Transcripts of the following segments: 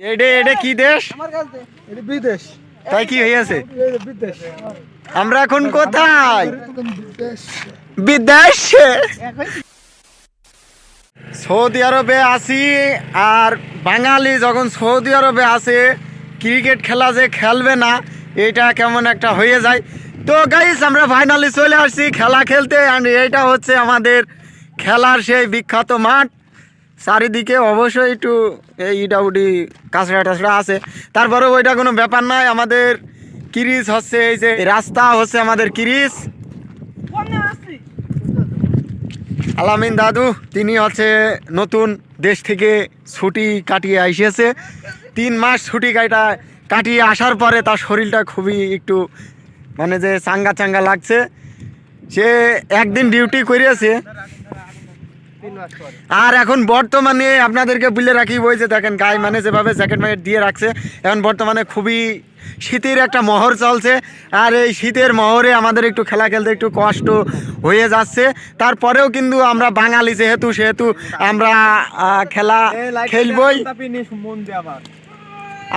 এটা এটা কি দেশ? এটা বিদেশ। তাই কি হয়েছে আমরা এখন কোথায়? বিদেশ। বিদেশে। সৌদি আরবে আসি আর বাঙালি যখন সৌদি আরবে আসে ক্রিকেট খেলা যে খেলবে না এটা কেমন একটা হয়ে যায়। তো গাইস আমরা ফাইনালি চলে আসছি খেলা খেলতে অ্যান্ড এটা হচ্ছে আমাদের খেলার সেই বিখ্যাত মাঠ। চারিদিকে অবশ্যই একটু ইটাউটি কাঁচড়া টাচড়া আছে। তারপরে ওইটা কোনো ব্যাপার নয় আমাদের কিরিস হচ্ছে এই যে রাস্তা হচ্ছে আমাদের কিরিস আলামিন দাদু, তিনি হচ্ছে নতুন দেশ থেকে ছুটি কাটিয়ে আসিয়েছে। তিন মাস ছুটি কাটা, কাটিয়ে আসার পরে তার শরীরটা খুবই একটু মানে যে চাঙ্গা চাঙ্গা লাগছে। সে একদিন ডিউটি করিয়েছে আর এখন বর্তমানে আপনাদেরকে বলে রাখি যে দেখেন গায়ে মানে যেভাবে জ্যাকেট ম্যাকেট দিয়ে রাখছে এখন বর্তমানে খুবই শীতের একটা মহর চলছে আর এই শীতের মহরে আমাদের একটু খেলা খেলতে একটু কষ্ট হয়ে যাচ্ছে। তারপরেও কিন্তু আমরা বাঙালি যেহেতু সেহেতু আমরা খেলা খেলবই।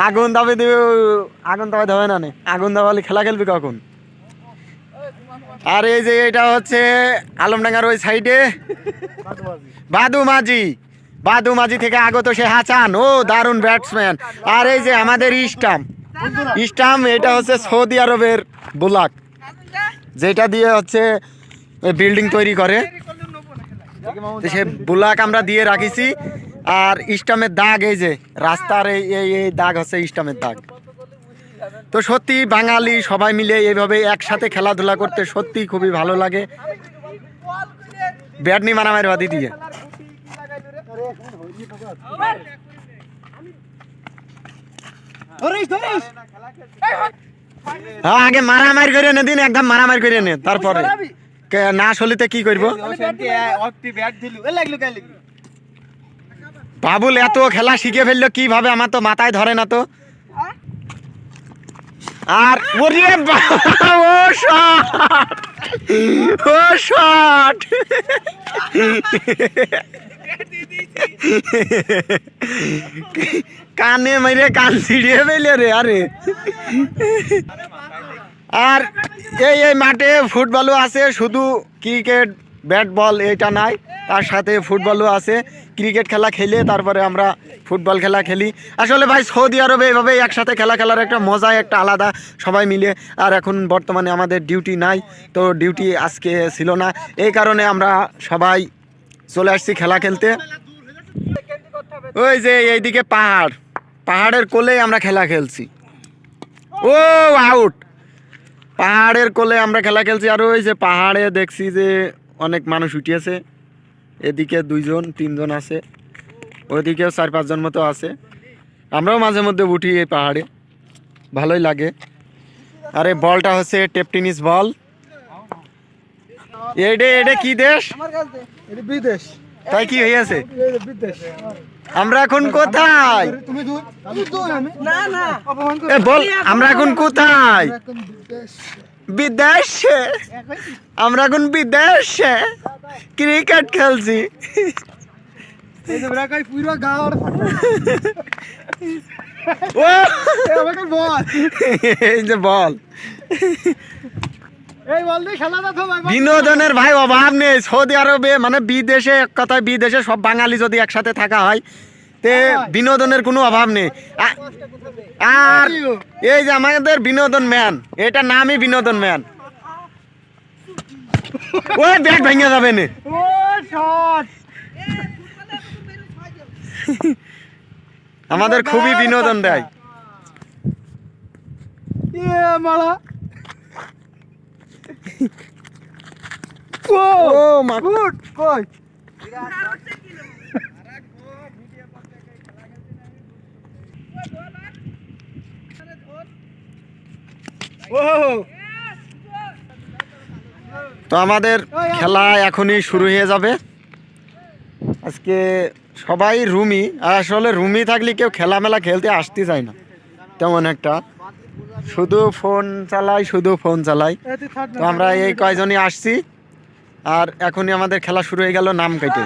আগুন দাবি দেবে আগুন দাবি দেবে না নে। আগুন দাবালি খেলা খেলবি কখন? আর এই যে এটা হচ্ছে আলমডাঙ্গার ওই সাইডে বাদু মাঝি বাদু মাঝি থেকে আগত সে হাসান। ও ব্যাটসম্যান আর এই যে আমাদের ইস্টাম ইস্টাম এটা হচ্ছে সৌদি আরবের বুলাক। যেটা দিয়ে হচ্ছে বিল্ডিং তৈরি করে। সে বুলাক আমরা দিয়ে রাখিছি। আর ইস্টামের দাগ এই যে, রাস্তার এই এই এই দাগ হচ্ছে ইস্টামের দাগ। তো সত্যি বাঙালি সবাই মিলে এইভাবে একসাথে খেলাধুলা করতে সত্যি খুবই ভালো লাগে। ব্যাটনি মারামারি বাদি দিয়ে হ্যাঁ আগে মারামারি করে নে, দিন একদম মারামারি করে নে, তারপরে। না সলিতে কি করব? বাবুল, এত খেলা শিখে ফেলল, কীভাবে আমার তো মাথায় ধরে না তো? আর ও শট শট! কানে মেরে কান ছিড়িয়ে ফেলে রে, আরে। আর এই এই মাঠে ফুটবলও আছে, শুধু ক্রিকেট ব্যাট বল এটা নাই, তার সাথে ফুটবলও আছে। ক্রিকেট খেলা খেলে তারপরে আমরা ফুটবল খেলা খেলি। আসলে ভাই, সৌদি আরবে এইভাবে একসাথে খেলা খেলার একটা মজাই একটা আলাদা, সবাই মিলে। আর এখন বর্তমানে আমাদের ডিউটি নাই, তো ডিউটি আজকে ছিল না। এই কারণে আমরা সবাই চলে আসছি খেলা খেলতে। ওই যে এইদিকে পাহাড়, পাহাড়ের কোলে আমরা খেলা খেলছি। ও আউট পাহাড়ের কোলে আমরা খেলা খেলছি। আর ওই যে পাহাড়ে দেখছি যে অনেক মানুষ উঠিয়েছে এদিকে দুইজন তিনজন আছে। ওইদিকেও চার পাঁচজন মতো আছে। আমরাও মাঝে মধ্যে উঠি এই পাহাড়ে। ভালোই লাগে। আর এই বলটা হচ্ছে টেপ টেনিস বল। এটা এটা কি দেশ? বিদেশ। তাই কি বিদেশ। আমরা এখন কোথায়? তুমি দূর আমি দূর আমি না না। অপমান এ বল আমরা এখন কোথায়? এখন বিদেশ। আমরা এখন বিদেশে। ক্রিকেট খেলছি। বল। বিনোদনের ভাই অভাব নেই। সৌদি আরবে মানে বিদেশে এক কথায় বিদেশে সব বাঙালি যদি একসাথে থাকা হয় তে বিনোদনের কোনো অভাব নেই। আর এই যে আমাদের বিনোদন ম্যান এটা নামই বিনোদন ম্যান। ব্যাগ ভেঙে যাবে না। আমাদের খুবই বিনোদন দেয়। ও ও মা। গুড কই? তো আমাদের খেলা এখনই শুরু হয়ে যাবে। আজকে সবাই রুমি, আর আসলে রুমি থাকলে কেউ খেলা মেলা খেলতে আসতে চায় না, তেমন একটা। শুধু ফোন চালাই, শুধু ফোন চালাই। তো আমরা এই কয়জনই আসছি, আর এখনই আমাদের খেলা শুরু হয়ে গেল নাম কেটে।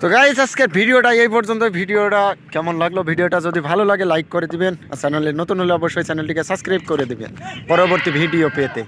তো গাইজ আজকের ভিডিওটা এই পর্যন্ত। ভিডিওটা কেমন লাগল? ভিডিওটা যদি ভালো লাগে লাইক করে দিবেন। আর চ্যানেলে নতুন হলে অবশ্যই চ্যানেলটিকে সাবস্ক্রাইব করে দিবেন। পরবর্তী ভিডিও পেতে।